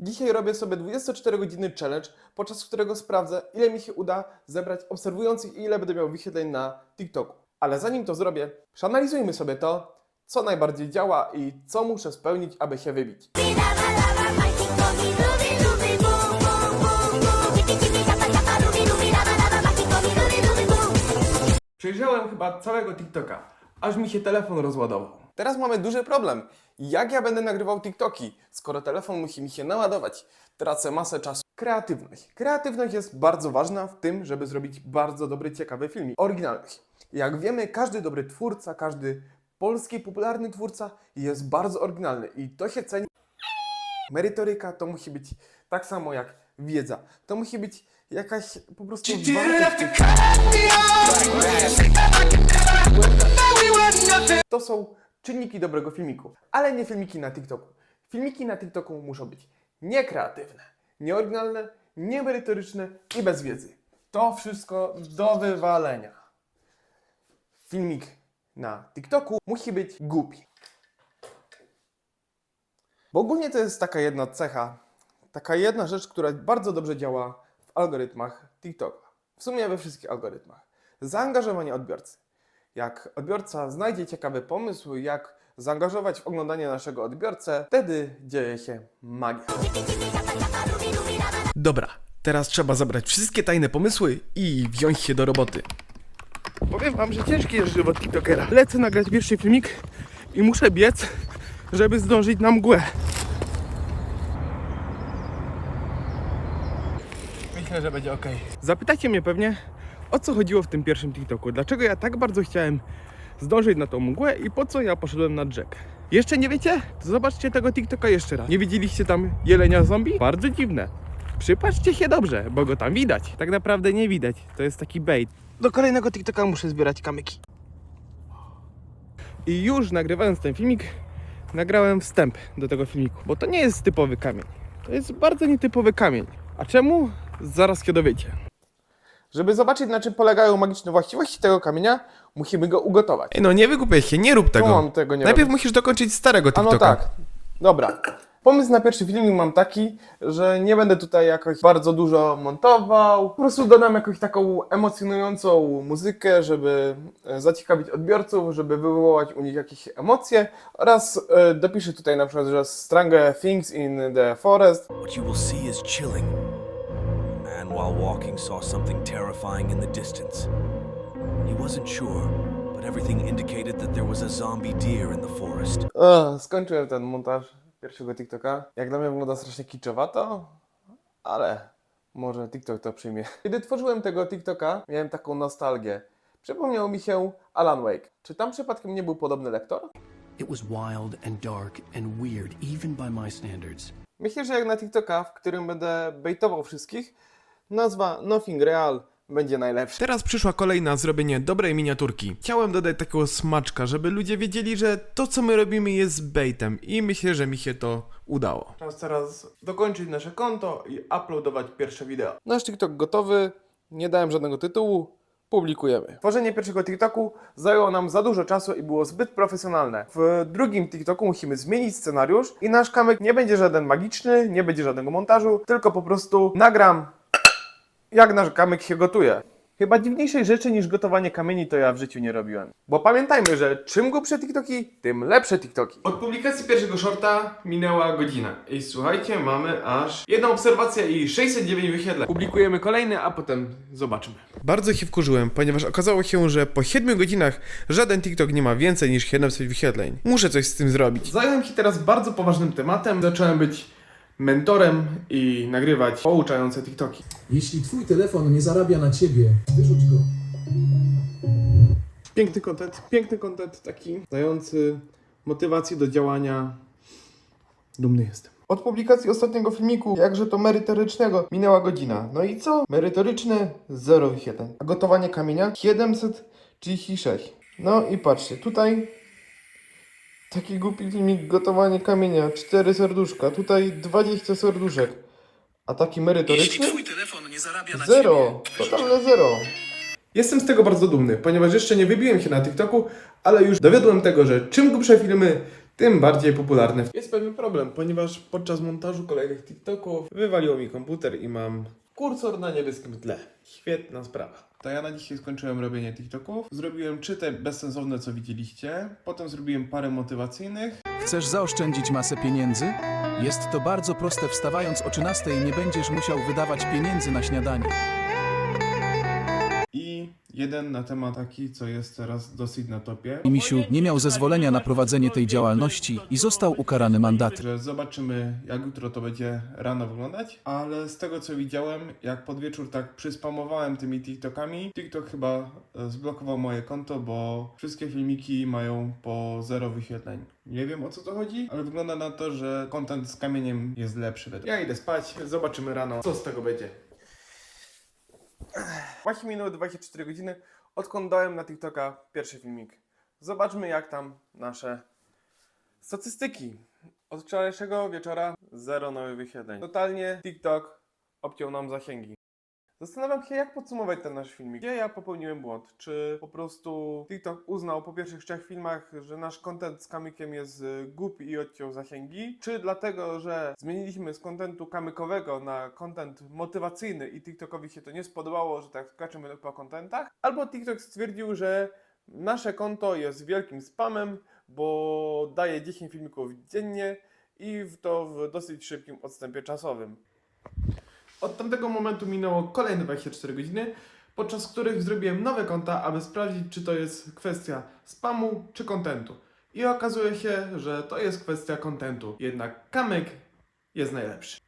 Dzisiaj robię sobie 24-godzinny challenge, podczas którego sprawdzę, ile mi się uda zebrać obserwujących i ile będę miał wyświetleń na TikToku. Ale zanim to zrobię, przeanalizujmy sobie to, co najbardziej działa i co muszę spełnić, aby się wybić. Przejrzałem chyba całego TikToka, aż mi się telefon rozładował. Teraz mamy duży problem. Jak ja będę nagrywał TikToki, skoro telefon musi mi się naładować? Tracę masę czasu. Kreatywność. Kreatywność jest bardzo ważna w tym, żeby zrobić bardzo dobry, ciekawy filmik. Oryginalność. Jak wiemy, każdy dobry twórca, każdy polski popularny twórca jest bardzo oryginalny i to się ceni. Merytoryka to musi być tak samo jak wiedza. To musi być jakaś po prostu wartość to są czynniki dobrego filmiku, ale nie filmiki na TikToku. Filmiki na TikToku muszą być niekreatywne, nieoryginalne, niemerytoryczne i bez wiedzy. To wszystko do wywalenia. Filmik na TikToku musi być głupi. Bo ogólnie to jest taka jedna cecha, taka jedna rzecz, która bardzo dobrze działa w algorytmach TikToka. W sumie we wszystkich algorytmach. Zaangażowanie odbiorcy. Jak odbiorca znajdzie ciekawy pomysł, jak zaangażować w oglądanie naszego odbiorcę, wtedy dzieje się magia. Dobra, teraz trzeba zebrać wszystkie tajne pomysły i wziąć się do roboty. Powiem wam, że ciężki jest żywot TikTokera. Lecę nagrać pierwszy filmik i muszę biec, żeby zdążyć na mgłę. Myślę, że będzie ok. Zapytacie mnie pewnie, o co chodziło w tym pierwszym TikToku. Dlaczego ja tak bardzo chciałem zdążyć na tą mgłę i po co ja poszedłem na Jack. Jeszcze nie wiecie? To zobaczcie tego TikToka jeszcze raz. Nie widzieliście tam jelenia zombie? Bardzo dziwne. Przypatrzcie się dobrze, bo go tam widać. Tak naprawdę nie widać. To jest taki bait. Do kolejnego TikToka muszę zbierać kamyki. I już nagrywając ten filmik, nagrałem wstęp do tego filmiku, bo to nie jest typowy kamień. To jest bardzo nietypowy kamień. A czemu? Zaraz się dowiecie. Żeby zobaczyć, na czym polegają magiczne właściwości tego kamienia, musimy go ugotować. Ej, no nie wykupiaj się, nie rób tego. No, mam tego nie Najpierw robić. musisz dokończyć starego A TikToka. no tak. Dobra. Pomysł na pierwszy filmik mam taki, że nie będę tutaj jakoś bardzo dużo montował. Po prostu dodam jakąś taką emocjonującą muzykę, żeby e, zaciekawić odbiorców, żeby wywołać u nich jakieś emocje oraz e, dopiszę tutaj na przykład, że Stranger Things in the Forest. What you will see is chilling. Man while walking saw something terrifying in the distance. He wasn't sure, but everything indicated that there was a zombie deer in the forest. Ugh, skończyłem ten montaż pierwszego TikToka. Jak dla mnie wygląda strasznie kiczowato, ale może TikTok to przyjmie. Kiedy tworzyłem tego TikToka, miałem taką nostalgię. Przypomniał mi się Alan Wake. Czy tam przypadkiem nie był podobny lektor? It was wild and dark and weird, even by my standards. Myślę, że jak na TikToka, w którym będę baitował wszystkich, nazwa Nothing Real będzie najlepsza. Teraz przyszła kolej na zrobienie dobrej miniaturki. Chciałem dodać takiego smaczka, żeby ludzie wiedzieli, że to co my robimy jest baitem i myślę, że mi się to udało. Czas teraz dokończyć nasze konto i uploadować pierwsze wideo. Nasz TikTok gotowy, nie dałem żadnego tytułu, publikujemy. Tworzenie pierwszego TikToku zajęło nam za dużo czasu i było zbyt profesjonalne. W drugim TikToku musimy zmienić scenariusz i nasz kamyk nie będzie żaden magiczny, nie będzie żadnego montażu, tylko po prostu nagram jak nasz kamyk się gotuje. Chyba dziwniejszej rzeczy niż gotowanie kamieni to ja w życiu nie robiłem. Bo pamiętajmy, że czym głupsze TikToki, tym lepsze TikToki. Od publikacji pierwszego shorta minęła godzina. I słuchajcie, mamy aż jedną obserwację i 609 wyświetleń. Publikujemy kolejny, a potem zobaczymy. Bardzo się wkurzyłem, ponieważ okazało się, że po 7 godzinach żaden TikTok nie ma więcej niż 700 wyświetleń. Muszę coś z tym zrobić. Zająłem się teraz bardzo poważnym tematem. Zacząłem być mentorem i nagrywać pouczające TikToki. Jeśli twój telefon nie zarabia na ciebie, wyrzuć go. Piękny content, piękny content taki dający motywacji do działania. Dumny jestem. Od publikacji ostatniego filmiku, jakże to merytorycznego, minęła godzina. No i co? Merytoryczne 0 wyświetleń. A gotowanie kamienia 736. No i patrzcie, tutaj taki głupi filmik gotowanie kamienia, 4 serduszka, tutaj 20 serduszek. A taki merytoryczny? telefon nie zarabia Zero! Totalne zero! Jestem z tego bardzo dumny, ponieważ jeszcze nie wybiłem się na TikToku, ale już dowiodłem tego, że czym głupsze filmy, tym bardziej popularne. Jest pewien problem, ponieważ podczas montażu kolejnych TikToków wywaliło mi komputer i mam kursor na niebieskim tle. Świetna sprawa. To ja na dzisiaj skończyłem robienie TikToków. Zrobiłem trzy te bezsensowne, co widzieliście. Potem zrobiłem parę motywacyjnych. Chcesz zaoszczędzić masę pieniędzy? Jest to bardzo proste. Wstawając o 13 nie będziesz musiał wydawać pieniędzy na śniadanie. Jeden na temat taki, co jest teraz dosyć na topie. Misiu nie miał zezwolenia na prowadzenie tej działalności i został ukarany mandatem. Że zobaczymy, jak jutro to będzie rano wyglądać. Ale z tego co widziałem, jak pod wieczór tak przyspamowałem tymi TikTokami, TikTok chyba e, zblokował moje konto, bo wszystkie filmiki mają po zero wyświetleń. Nie wiem o co to chodzi, ale wygląda na to, że content z kamieniem jest lepszy. Ja idę spać, zobaczymy rano, co z tego będzie. Właśnie minęły 24 godziny, odkąd dałem na TikToka pierwszy filmik. Zobaczmy, jak tam nasze statystyki. Od wczorajszego wieczora zero nowych wyświetleń. Totalnie TikTok obciął nam zasięgi. Zastanawiam się, jak podsumować ten nasz filmik. Gdzie ja popełniłem błąd? Czy po prostu TikTok uznał po pierwszych trzech filmach, że nasz content z kamykiem jest y, głupi i odciął zasięgi? Czy dlatego, że zmieniliśmy z kontentu kamykowego na content motywacyjny i TikTokowi się to nie spodobało, że tak skaczemy po kontentach? Albo TikTok stwierdził, że nasze konto jest wielkim spamem, bo daje 10 filmików dziennie i to w dosyć szybkim odstępie czasowym. Od tamtego momentu minęło kolejne 24 godziny, podczas których zrobiłem nowe konta, aby sprawdzić, czy to jest kwestia spamu czy kontentu. I okazuje się, że to jest kwestia kontentu. Jednak kamyk jest najlepszy.